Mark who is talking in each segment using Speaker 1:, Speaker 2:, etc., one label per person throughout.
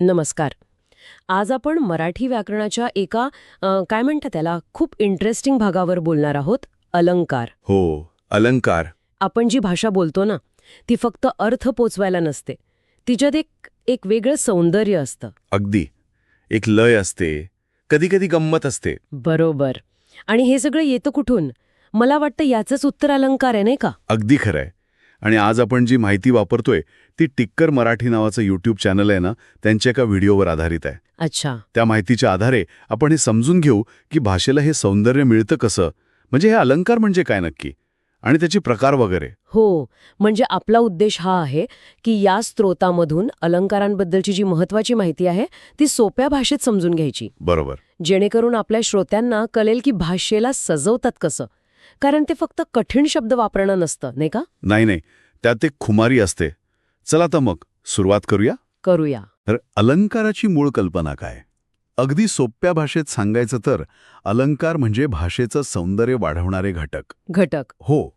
Speaker 1: नमस्कार. आज आपण मराठी व्याकरणाच्या एका अ, काय म्हणतात त्याला खूप इंटरेस्टिंग भागावर बोलणार आहोत अलंकार.
Speaker 2: हो अलंकार.
Speaker 1: आपण जी भाषा बोलतो ना ती फक्त अर्थ पोचवायला नसते. तिच्यात एक एक वेगळं सौंदर्य असतं.
Speaker 2: अगदी. एक लय असते. कधी कधी गंमत असते.
Speaker 1: बरोबर. आणि हे सगळं येतं कुठून? मला वाटतं याचंच उत्तर अलंकार आहे नाही का?
Speaker 2: अगदी खरंय. आणि आज आपण जी माहिती वापरतोय ती टिक्कर मराठी नावाचं यूट्यूब चॅनल आहे ना त्यांच्या एका व्हिडिओवर आधारित आहे.
Speaker 1: अच्छा.
Speaker 2: त्या माहितीच्या आधारे आपण हे समजून घेऊ की भाषेला हे सौंदर्य मिळतं कसं. म्हणजे हे अलंकार म्हणजे काय नक्की? आणि त्याचे प्रकार वगैरे.
Speaker 1: हो म्हणजे आपला उद्देश हा आहे की या स्त्रोतामधून अलंकारांबद्दलची जी महत्वाची माहिती आहे ती सोप्या भाषेत समजून घ्यायची.
Speaker 2: बरोबर.
Speaker 1: जेणेकरून आपल्या श्रोत्यांना कळेल की भाषेला सजवतात कसं. कारण ते फक्त कठीण शब्द वापरणं नसतं नाही का?
Speaker 2: नाही नाही. त्यात एक खुमारी असते. चला तर मग सुरुवात करूया?
Speaker 1: करूया.
Speaker 2: तर अलंकाराची मूळ कल्पना काय? अगदी सोप्या भाषेत सांगायचं तर अलंकार म्हणजे भाषेचं सौंदर्य वाढवणारे घटक.
Speaker 1: घटक.
Speaker 2: हो.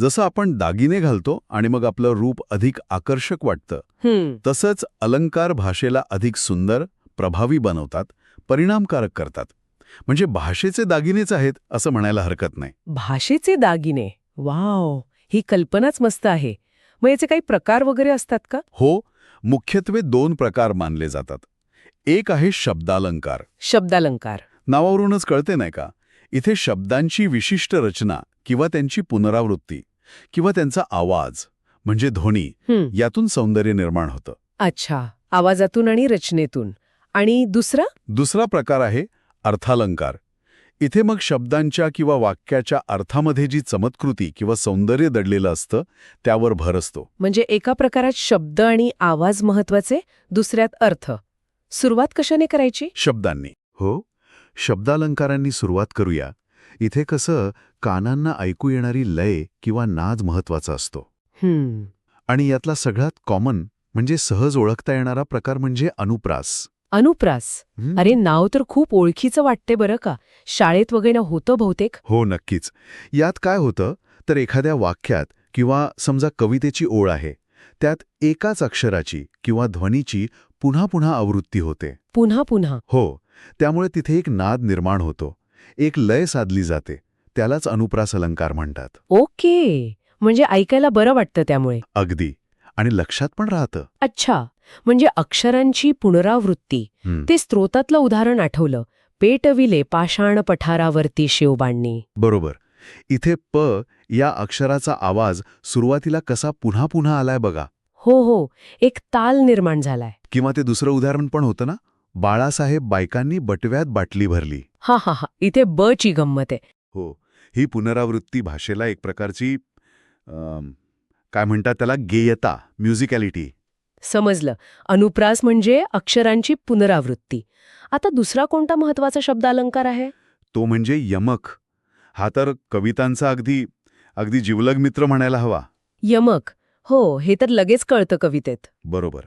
Speaker 2: जसं आपण दागिने घालतो आणि मग आपलं रूप अधिक आकर्षक वाटतं तसंच अलंकार भाषेला अधिक सुंदर प्रभावी बनवतात परिणामकारक करतात. म्हणजे भाषेचे दागिनेच आहेत असं म्हणायला हरकत नाही.
Speaker 1: भाषेचे दागिने? वाव ही कल्पनाच मस्त आहे. मग याचे काही प्रकार वगैरे असतात का?
Speaker 2: हो मुख्यत्वे दोन प्रकार मानले जातात. एक आहे शब्दालंकार.
Speaker 1: शब्दालंकार.
Speaker 2: नावावरूनच कळते नाही का? इथे शब्दांची विशिष्ट रचना किंवा त्यांची पुनरावृत्ती किंवा त्यांचा आवाज म्हणजे ध्वनी यातून सौंदर्य निर्माण होतं.
Speaker 1: अच्छा आवाजातून आणि रचनेतून. आणि दुसरा?
Speaker 2: दुसरा प्रकार आहे अर्थालंकार. इथे मग शब्दांच्या किंवा वाक्याच्या अर्थामध्ये जी चमत्कृती किंवा सौंदर्य दडलेलं असतं त्यावर भर असतो.
Speaker 1: म्हणजे एका प्रकारात शब्द आणि आवाज महत्त्वाचे दुसऱ्यात अर्थ. सुरुवात कशाने करायची?
Speaker 2: शब्दांनी. हो शब्दालंकारांनी सुरुवात करूया. इथे कसं कानांना ऐकू येणारी लय किंवा नाद महत्त्वाचा असतो. आणि यातला सगळ्यात कॉमन म्हणजे सहज ओळखता येणारा प्रकार म्हणजे अनुप्रास.
Speaker 1: अनुप्रास? अरे नाव तर खूप ओळखीचं वाटते बरं का. शाळेत वगैरे होतं बहुतेक?
Speaker 2: हो नक्कीच. यात काय होतं तर एखाद्या वाक्यात किंवा समजा कवितेची ओळ आहे त्यात एकाच अक्षराची किंवा ध्वनीची पुन्हा पुन्हा आवृत्ती होते.
Speaker 1: पुन्हा पुन्हा.
Speaker 2: हो त्यामुळे तिथे एक नाद निर्माण होतो. एक लय साधली जाते. त्यालाच अनुप्रास अलंकार म्हणतात.
Speaker 1: ओके. म्हणजे ऐकायला बरं वाटतं त्यामुळे.
Speaker 2: अगदी. आणि लक्षात पण राहतं.
Speaker 1: अच्छा. म्हणजे अक्षरांची पुनरावृत्ती. ते स्त्रोतातलं उदाहरण आठवलं. पेटविले पाषाण पठारावरती शिवबांनी
Speaker 2: बरोबर. इथे प या अक्षराचा आवाज सुरुवातीला कसा पुन्हा पुन्हा आलाय बघा.
Speaker 1: हो हो. एक ताल निर्माण झालाय.
Speaker 2: किंवा ते दुसरं उदाहरण पण होतं ना? बाळासाहेब बायकांनी बटव्यात बाटली भरली.
Speaker 1: हा हा हा. इथे ब ची गंमत आहे.
Speaker 2: हो. ही पुनरावृत्ती भाषेला एक प्रकारची अम, काय म्हणतात त्याला गेयता म्युझिकॅलिटी.
Speaker 1: समजलं. अनुप्रास म्हणजे अक्षरांची पुनरावृत्ती. आता दुसरा कोणता महत्त्वाचा शब्दालंकार आहे?
Speaker 2: तो म्हणजे यमक. हा तर कवितांचा अगदी अगदी जिवलग मित्र म्हणायला हवा.
Speaker 1: यमक. हो हे तर लगेच कळतं कवितेत.
Speaker 2: बरोबर.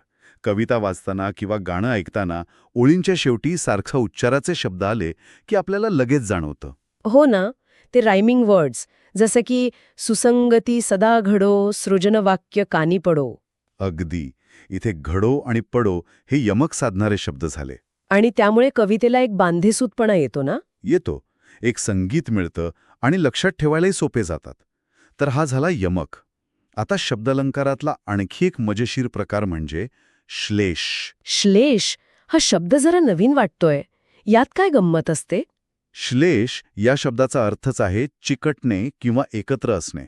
Speaker 2: कविता वाचताना किंवा गाणं ऐकताना ओळींच्या शेवटी सारखं उच्चाराचे शब्द आले की आपल्याला लगेच जाणवतं.
Speaker 1: हो ना. ते रायमिंग वर्ड्स जसं की सुसंगती सदा घडो सृजनवाक्य कानी पडो.
Speaker 2: अगदी. इथे घडो आणि पडो हे यमक साधणारे शब्द झाले.
Speaker 1: आणि त्यामुळे कवितेला एक बांधेसूतपणा येतो ना?
Speaker 2: येतो. एक संगीत मिळतं आणि लक्षात ठेवायलाही सोपे जातात. तर हा झाला यमक. आता शब्दालंकारातला आणखी एक मजेशीर प्रकार म्हणजे श्लेष.
Speaker 1: श्लेष? हा शब्द जरा नवीन वाटतोय. यात काय गंमत असते?
Speaker 2: श्लेष या शब्दाचा अर्थच आहे चिकटणे किंवा एकत्र असणे.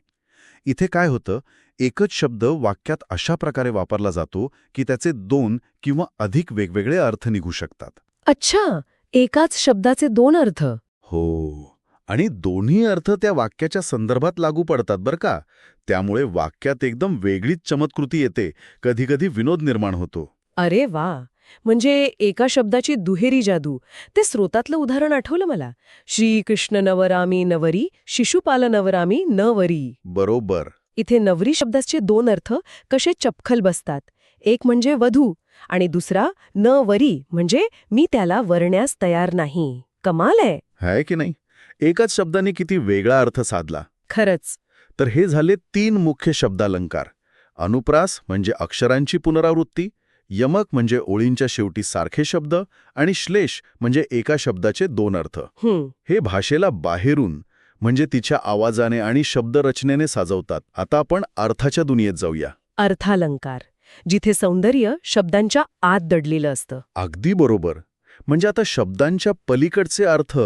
Speaker 2: इथे काय होतं? एकच शब्द वाक्यात अशा प्रकारे वापरला जातो की त्याचे दोन किंवा अधिक वेगवेगळे अर्थ निघू शकतात.
Speaker 1: अच्छा एकाच शब्दाचे दोन अर्थ.
Speaker 2: हो आणि दोन्ही अर्थ त्या वाक्याच्या संदर्भात लागू पडतात बरं का. त्यामुळे वाक्यात एकदम वेगळीच चमत्कृती येते कधीकधी विनोद निर्माण होतो.
Speaker 1: अरे वा म्हणजे एका शब्दाची दुहेरी जादू. ते स्रोतातलं उदाहरण आठवलं मला. श्रीकृष्ण नवरामी नवरी शिशुपाल नवरामी नवरी.
Speaker 2: बरोबर.
Speaker 1: इथे नवरी शब्दाचे दोन अर्थ कसे चपखल बसतात. एक म्हणजे वधू आणि दुसरा न वरी म्हणजे मी त्याला वरण्यास तयार नाही. कमाल आहे.
Speaker 2: आहे की नाही? एकाच शब्दाने किती वेगळा अर्थ साधला.
Speaker 1: खरंच.
Speaker 2: तर हे झाले तीन मुख्य शब्दालंकार. अनुप्रास म्हणजे अक्षरांची पुनरावृत्ती
Speaker 3: यमक म्हणजे ओळींच्या शेवटी सारखे शब्द आणि श्लेष म्हणजे एका शब्दाचे दोन अर्थ.
Speaker 1: हं,
Speaker 3: हे भाषेला बाहेरून म्हणजे तिच्या आवाजाने आणि शब्दरचनेने साजवतात. आता आपण अर्थाच्या दुनियेत जाऊया.
Speaker 1: अर्थालंकार जिथे सौंदर्य शब्दांच्या आत दडलेलं असतं.
Speaker 3: अगदी बरोबर. म्हणजे आता शब्दांच्या पलीकडचे अर्थ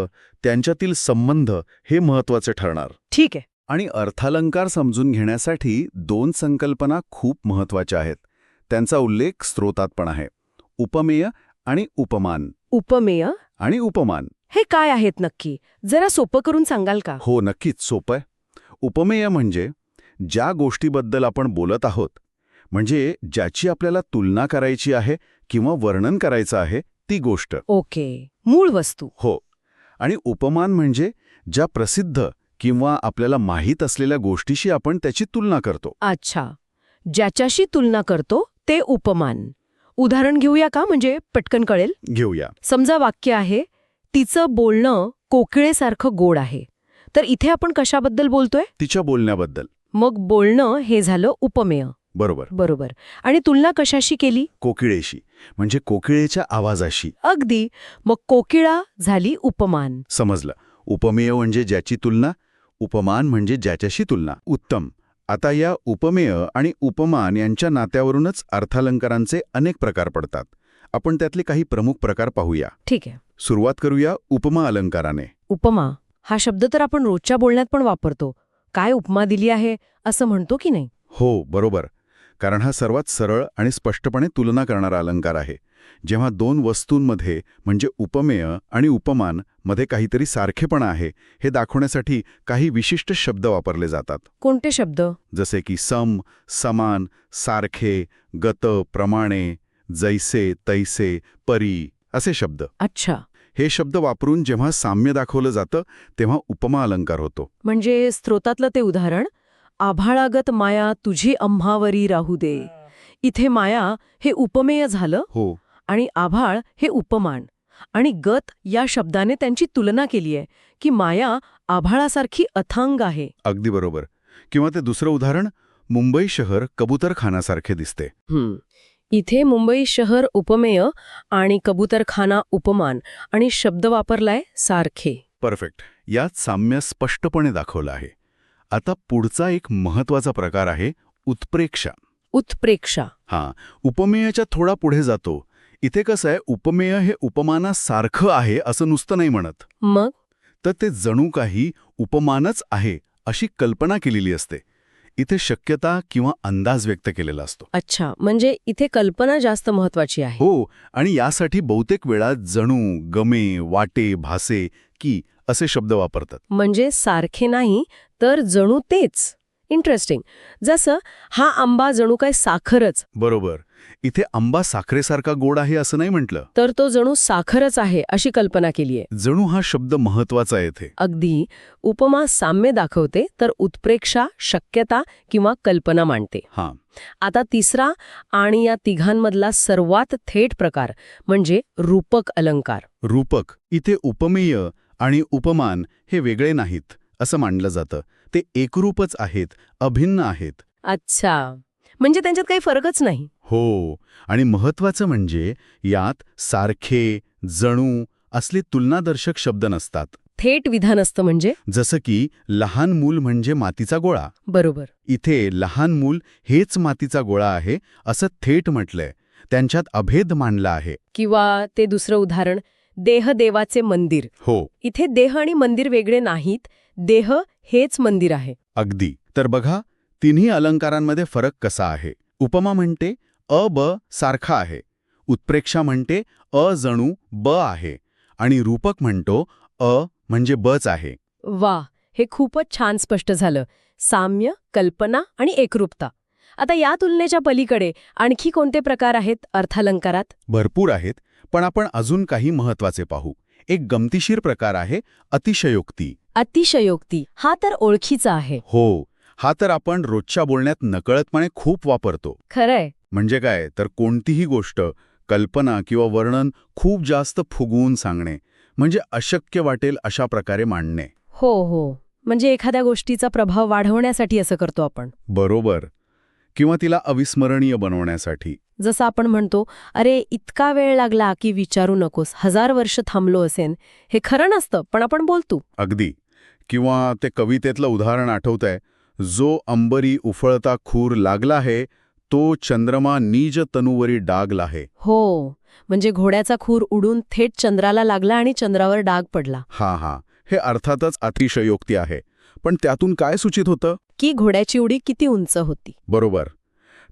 Speaker 3: त्यांच्यातील संबंध हे महत्त्वाचे ठरणार.
Speaker 1: ठीक आहे.
Speaker 2: आणि अर्थालंकार समजून घेण्यासाठी दोन संकल्पना खूप महत्त्वाच्या आहेत. त्यांचा उल्लेख स्रोतात पण आहे. उपमेय आणि उपमान.
Speaker 1: उपमेय
Speaker 2: आणि उपमान.
Speaker 1: हे काय आहेत नक्की? जरा सोपं करून सांगाल का?
Speaker 2: हो नक्कीच सोपं आहे. उपमेय म्हणजे ज्या गोष्टीबद्दल आपण बोलत आहोत म्हणजे ज्याची आपल्याला तुलना करायची आहे किंवा वर्णन करायचं आहे ती गोष्ट.
Speaker 1: ओके. मूळ वस्तू.
Speaker 2: हो. आणि उपमान म्हणजे ज्या प्रसिद्ध किंवा आपल्याला माहीत असलेल्या गोष्टीशी आपण त्याची तुलना करतो.
Speaker 1: अच्छा. ज्याच्याशी तुलना करतो ते उपमान. उदाहरण घेऊया का? म्हणजे पटकन कळेल?
Speaker 2: घेऊया.
Speaker 1: समजा वाक्य आहे तिचं बोलणं कोकिळेसारखं गोड आहे. तर इथे आपण कशाबद्दल बोलतोय?
Speaker 2: तिच्या बोलण्याबद्दल.
Speaker 1: मग बोलणं हे झालं उपमेय.
Speaker 2: बरोबर.
Speaker 1: बरोबर. आणि तुलना कशाशी केली?
Speaker 2: कोकिळेशी. म्हणजे कोकिळेच्या आवाजाशी.
Speaker 1: अगदी. मग कोकिळा झाली उपमान.
Speaker 2: समजलं. उपमेय म्हणजे ज्याची तुलना उपमान म्हणजे ज्याच्याशी तुलना. उत्तम. आता या उपमेय आणि उपमान यांच्या नात्यावरूनच अर्थालंकारांचे अनेक प्रकार पडतात. आपण त्यातले काही प्रमुख प्रकार पाहूया.
Speaker 1: ठीक आहे.
Speaker 2: सुरुवात करूया उपमा अलंकाराने.
Speaker 1: उपमा? हा शब्द तर आपण रोजच्या बोलण्यात पण वापरतो. काय उपमा दिली आहे असं म्हणतो की नाही?
Speaker 2: हो बरोबर. कारण हा सर्वात सरळ आणि स्पष्टपणे तुलना करणारा अलंकार आहे. जेव्हा दोन वस्तूंमध्ये म्हणजे उपमेय आणि उपमानमध्ये काहीतरी सारखेपणा आहे हे दाखवण्यासाठी काही विशिष्ट शब्द वापरले जातात.
Speaker 1: कोणते शब्द?
Speaker 2: जसे की सम समान सारखे गत प्रमाणे जैसे तैसे परी असे शब्द.
Speaker 1: अच्छा.
Speaker 2: हे शब्द वापरून जेव्हा साम्य दाखवलं जातं तेव्हा उपमा अलंकार होतो.
Speaker 1: म्हणजे स्त्रोतातलं ते उदाहरण आभाळागत माया तुझी अंभावरी राहू दे. इथे माया हे उपमेय झालं
Speaker 2: हो.
Speaker 1: आणि आभाळ हे उपमान. आणि गत या शब्दाने त्यांची तुलना केली आहे की माया आभाळासारखी अथांग आहे.
Speaker 2: अगदी बरोबर. किंवा ते दुसरं उदाहरण मुंबई शहर कबूतरखानासारखे दिसते.
Speaker 1: इथे मुंबई शहर उपमेय आणि कबूतरखाना उपमान आणि शब्द वापरलाय सारखे.
Speaker 2: परफेक्ट. यात साम्य स्पष्टपणे दाखवलं आहे. आता पुढचा एक महत्त्वाचा प्रकार आहे उत्प्रेक्षा.
Speaker 1: उत्प्रेक्षा.
Speaker 2: हां उपमेयाच्या थोडा पुढे जातो. इथे कसं आहे उपमेय हे उपमानासारखं आहे असं नुसतं नाही म्हणत.
Speaker 1: मग?
Speaker 2: तर ते जणू काही उपमानच आहे अशी कल्पना केलेली असते. इथे शक्यता किंवा अंदाज व्यक्त केलेला असतो.
Speaker 1: अच्छा म्हणजे इथे कल्पना जास्त महत्वाची आहे.
Speaker 2: हो आणि यासाठी बहुतेक वेळा जणू गमे वाटे भासे की असे शब्द वापरतात.
Speaker 1: म्हणजे सारखे नाही तर जणू तेच. इंटरेस्टिंग जसं हा आंबा जणू काय साखरच.
Speaker 2: बरोबर. इथे आंबा साखरेसारखा गोड आहे असं नाही म्हटलं.
Speaker 1: तर तो जणू साखरच आहे अशी कल्पना केली आहे
Speaker 2: जणू हा शब्द महत्त्वाचा आहे इथे.
Speaker 1: अगदी उपमा साम्य दाखवते तर उत्प्रेक्षा शक्यता किंवा कल्पना मांडते.
Speaker 2: हां.
Speaker 1: आता तिसरा आणि या तिघांमधला सर्वात थेट प्रकार म्हणजे रूपक अलंकार.
Speaker 2: रूपक इथे उपमेय आणि उपमान हे वेगळे नाहीत असं मानलं जातं. ते एकरूपच आहेत अभिन्न आहेत.
Speaker 1: अच्छा. म्हणजे त्यांच्यात काही फरकच नाही.
Speaker 2: हो. आणि महत्वाचं म्हणजे यात सारखे जणू असले तुलनादर्शक शब्द नसतात.
Speaker 1: थेट विधान असतं म्हणजे?
Speaker 2: जसं की लहान मूल म्हणजे मातीचा गोळा.
Speaker 1: बरोबर.
Speaker 2: इथे लहान मूल हेच मातीचा गोळा आहे असं थेट म्हटलंय. त्यांच्यात अभेद मानला आहे.
Speaker 1: किंवा ते दुसरं उदाहरण देह देवाचे मंदिर.
Speaker 2: हो.
Speaker 1: इथे देह आणि मंदिर वेगळे नाहीत. देह हेच मंदिर आहे.
Speaker 2: अगदी. तर बघा तिन्ही अलंकारांमध्ये फरक कसा आहे. उपमा म्हणते अ ब सारखा आहे. उत्प्रेक्षा म्हणते अ जणू ब आहे. आणि रूपक म्हणतो अ म्हणजे बच आहे.
Speaker 1: वा हे खूपच छान स्पष्ट झालं. साम्य कल्पना आणि एकरूपता. आता या तुलनेच्या पलीकडे आणखी कोणते प्रकार आहेत अर्थालंकारात?
Speaker 2: भरपूर आहेत पण आपण अजून काही महत्त्वाचे पाहू. एक गमतीशीर प्रकार आहे अतिशयोक्ती.
Speaker 1: अतिशयोक्ती. हा तर ओळखीचा आहे.
Speaker 2: हो हा तर आपण रोजच्या बोलण्यात नकळतपणे खूप वापरतो.
Speaker 1: खरंय.
Speaker 2: म्हणजे काय? तर कोणतीही गोष्ट कल्पना किंवा वर्णन खूप जास्त फुगवून सांगणे म्हणजे अशक्य वाटेल अशा प्रकारे मांडणे.
Speaker 1: हो हो. म्हणजे एखाद्या गोष्टीचा प्रभाव वाढवण्यासाठी असं करतो आपण.
Speaker 2: बरोबर. किंवा तिला अविस्मरणीय बनवण्यासाठी.
Speaker 1: जसं आपण म्हणतो अरे इतका वेळ लागला की विचारू नकोस. हजार वर्ष थांबलो असेन. हे खरं नसतं पण आपण बोलतो.
Speaker 2: अगदी. किंवा ते कवितेतलं उदाहरण आठवतंय जो अंबरी उफळता खूर लागला आहे तो चंद्रमा नीज तनुवरी डागला आहे
Speaker 1: हो म्हणजे घोड्याचा खूर उडून थेट चंद्राला लागला आणि चंद्रावर डाग पडला.
Speaker 2: हा हा. हे अर्थातच अतिशयोक्ती आहे. पण त्यातून काय सूचित होतं?
Speaker 1: की घोड्याची उडी किती उंच होती?
Speaker 2: बरोबर.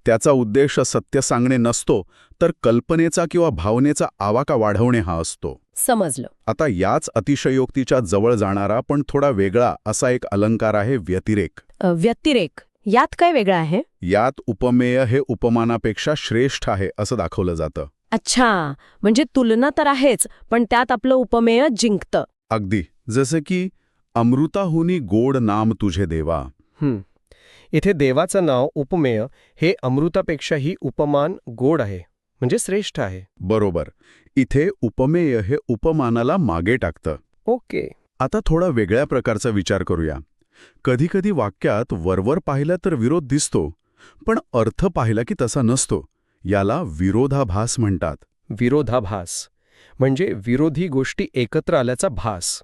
Speaker 2: त्याचा उद्देश सत्य सांगणे नसतो तर कल्पनेचा किंवा भावनेचा आवाका वाढवणे हा असतो.
Speaker 1: समजलं.
Speaker 2: आता याच अतिशयोक्तीच्या जवळ जाणारा पण थोडा वेगळा असा एक अलंकार आहे व्यतिरेक.
Speaker 1: व्यतिरेक. यात काय वेगळं आहे?
Speaker 2: यात उपमेय हे उपमानापेक्षा श्रेष्ठ आहे असं दाखवलं जातं.
Speaker 1: अच्छा. म्हणजे तुलना तर आहेच पण त्यात आपलं उपमेय जिंकतं.
Speaker 2: अगदी. जसे की अमृताहुनी गोड नाम तुझे देवा.
Speaker 4: हं. इथे देवाचं नाव उपमेय हे अमृतापेक्षाही उपमान गोड आहे म्हणजे श्रेष्ठ आहे.
Speaker 2: बरोबर. इथे उपमेय हे उपमानाला मागे टाकतं.
Speaker 4: ओके.
Speaker 2: आता थोडा वेगळ्या प्रकारचा विचार करूया. कधीकधी वाक्यात वरवर पाहिलं तर विरोध दिसतो पण अर्थ पाहिला की तसा नसतो. याला विरोधाभास म्हणतात.
Speaker 4: विरोधाभास. म्हणजे विरोधी गोष्टी एकत्र आल्याचा भास.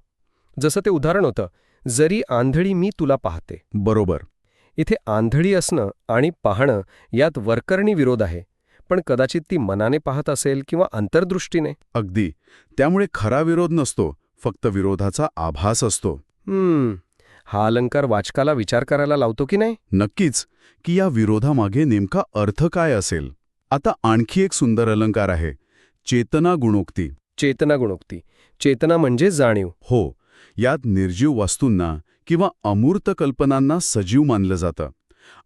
Speaker 4: जसं ते उदाहरण होतं जरी आंधळी मी तुला पाहते.
Speaker 2: बरोबर.
Speaker 4: इथे आंधळी असणं आणि पाहणं यात वरकरणी विरोध आहे. पण कदाचित ती मनाने पाहत असेल किंवा अंतर्दृष्टीने.
Speaker 2: अगदी. त्यामुळे खरा विरोध नसतो फक्त विरोधाचा आभास असतो.
Speaker 4: हम्म. हा अलंकार वाचकाला विचार करायला लावतो की नाही?
Speaker 2: नक्कीच. की या विरोधामागे नेमका अर्थ काय असेल? आता आणखी एक सुंदर अलंकार आहे चेतना गुणोक्ती.
Speaker 4: चेतना गुणोक्ती. चेतना म्हणजे जाणीव.
Speaker 2: हो. यात निर्जीव वस्तूंना किंवा अमूर्त कल्पनांना सजीव मानलं जातं.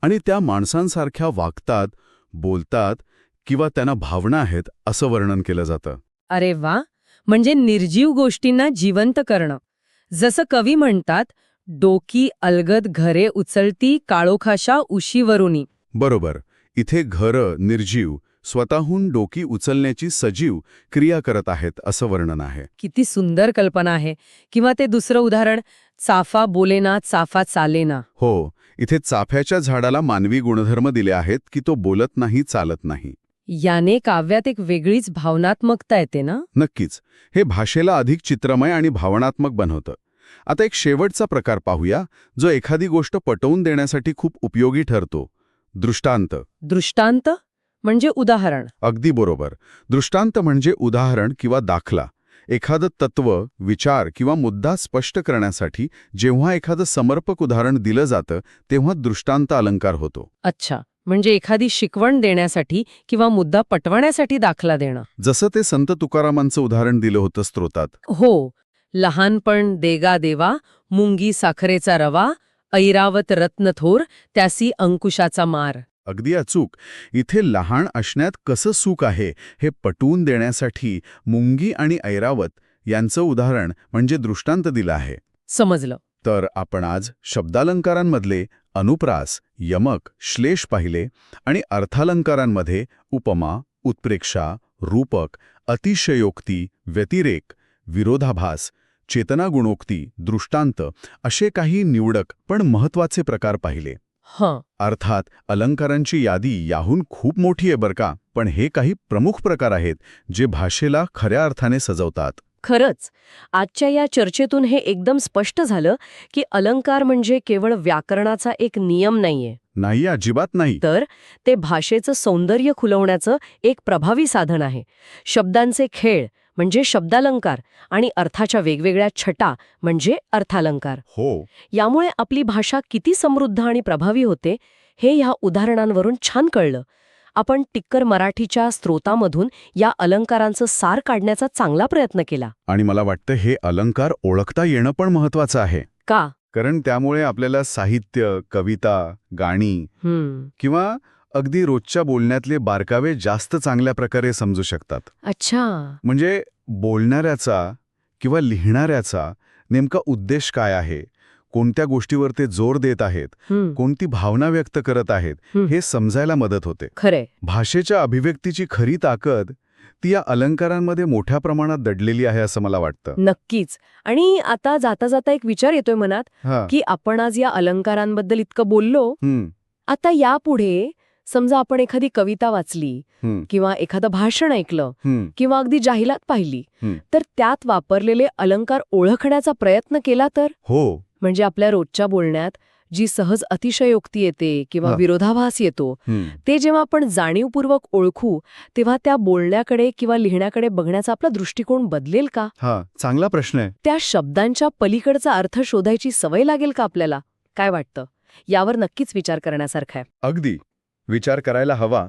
Speaker 2: आणि त्या माणसांसारख्या वागतात बोलतात किंवा त्यांना भावना आहेत असं वर्णन केलं जातं.
Speaker 5: अरे वा! म्हणजे निर्जीव गोष्टींना जिवंत करणं. जसं कवी म्हणतात डोकी अलगद घरे उचलती काळोखाशा उशीवरुनी.
Speaker 2: बरोबर. इथे घरं निर्जीव स्वतःहून डोकी उचलण्याची सजीव क्रिया करत आहेत असं वर्णन आहे.
Speaker 5: किती सुंदर कल्पना आहे. किंवा ते दुसरं उदाहरण चाफा बोलेना चाफा चालेना
Speaker 2: हो. इथे चाफ्याच्या झाडाला मानवी गुणधर्म दिले आहेत की तो बोलत नाही चालत नाही.
Speaker 5: याने काव्यात एक वेगळीच भावनात्मकता येते ना?
Speaker 2: नक्कीच. हे भाषेला अधिक चित्रमय आणि भावनात्मक बनवतं. आता एक शेवटचा प्रकार पाहूया जो एखादी गोष्ट पटवून देण्यासाठी खूप उपयोगी ठरतो. दृष्टांत.
Speaker 5: दृष्टांत? म्हणजे उदाहरण.
Speaker 2: अगदी बरोबर. दृष्टांत म्हणजे उदाहरण किंवा दाखला. एखादं तत्व विचार किंवा मुद्दा स्पष्ट करण्यासाठी जेव्हा एखादं समर्पक उदाहरण दिलं जातं तेव्हा दृष्टांत अलंकार होतो.
Speaker 5: अच्छा. म्हणजे एखादी शिकवण देण्यासाठी किंवा मुद्दा पटवण्यासाठी दाखला देणं.
Speaker 2: जसं ते संत तुकारामांचं उदाहरण दिलं होतं स्त्रोतात
Speaker 5: हो लहानपण देगा देवा मुंगी साखरेचा रवा ऐरावत रत्नथोर त्यासी अंकुशाचा मार.
Speaker 2: अगदी अचूक. इथे लहान असण्यात कसं सुख आहे हे पटवून देण्यासाठी मुंगी आणि ऐरावत यांचं उदाहरण म्हणजे दृष्टांत दिलं आहे.
Speaker 5: समजलं.
Speaker 2: तर आपण आज शब्दालंकारांमधले अनुप्रास यमक श्लेष पाहिले आणि अर्थालंकारांमध्ये उपमा उत्प्रेक्षा रूपक अतिशयोक्ती व्यतिरेक विरोधाभास चेतनागुणोक्ती दृष्टांत असे काही निवडक पण महत्त्वाचे प्रकार पाहिले.
Speaker 5: हं.
Speaker 2: अर्थात अलंकारांची यादी याहून खूप मोठी आहे बरं का पण हे काही प्रमुख प्रकार आहेत जे भाषेला खऱ्या अर्थाने सजवतात.
Speaker 1: खरंच आजच्या या चर्चेतून हे एकदम स्पष्ट झालं की अलंकार म्हणजे केवळ व्याकरणाचा एक नियम नाहीये.
Speaker 2: नाही अजिबात नाही.
Speaker 1: तर ते भाषेचं सौंदर्य खुलवण्याचं एक प्रभावी साधन आहे. शब्दांचे खेळ म्हणजे शब्दालंकार आणि अर्थाच्या वेगवेगळ्या छटा म्हणजे अर्थालंकार.
Speaker 2: हो.
Speaker 1: यामुळे आपली भाषा किती समृद्ध आणि प्रभावी होते हे ह्या उदाहरणांवरून छान कळलं. आपण टिक्कर मराठीच्या स्रोतामधून या अलंकारांचं सार काढण्याचा चांगला प्रयत्न केला.
Speaker 2: आणि मला वाटतं हे अलंकार ओळखता येणं पण महत्वाचं आहे.
Speaker 1: का?
Speaker 2: कारण त्यामुळे आपल्याला साहित्य कविता गाणी किंवा अगदी रोजच्या बोलण्यातले बारकावे जास्त चांगल्या प्रकारे समजू शकतात.
Speaker 1: अच्छा.
Speaker 2: म्हणजे बोलणाऱ्याचा किंवा लिहिणाऱ्याचा नेमका उद्देश काय आहे? कोणत्या गोष्टीवर ते जोर देत आहेत कोणती भावना व्यक्त करत आहेत
Speaker 1: हं.
Speaker 2: समजायला मदत होते.
Speaker 1: खरे
Speaker 2: भाषेच्या अभिव्यक्तीची खरी ताकद ती या अलंकारांमध्ये मोठ्या प्रमाणात दडलेली आहे असं मला वाटतं.
Speaker 1: नक्कीच. आणि आता जाता जाता एक विचार येतोय मनात की आपण आज या अलंकारांबद्दल इतकं बोललो आता यापुढे समजा आपण एखादी कविता वाचली किंवा एखादं भाषण ऐकलं किंवा अगदी जाहिरात पाहिली. तर त्यात वापरलेले अलंकार ओळखण्याचा प्रयत्न केला तर?
Speaker 2: हो.
Speaker 1: म्हणजे आपल्या रोजच्या बोलण्यात जी सहज अतिशयोक्ती येते किंवा. विरोधाभास येतो ते जेव्हा आपण जाणीवपूर्वक ओळखू तेव्हा त्या बोलण्याकडे किंवा लिहिण्याकडे बघण्याचा आपला दृष्टिकोन बदलेल का?
Speaker 2: हा चांगला प्रश्न आहे.
Speaker 1: त्या शब्दांच्या पलीकडचा अर्थ शोधायची सवय लागेल का आपल्याला? काय वाटतं? यावर नक्कीच विचार करण्यासारखा आहे.
Speaker 2: अगदी. विचार करायला हवा.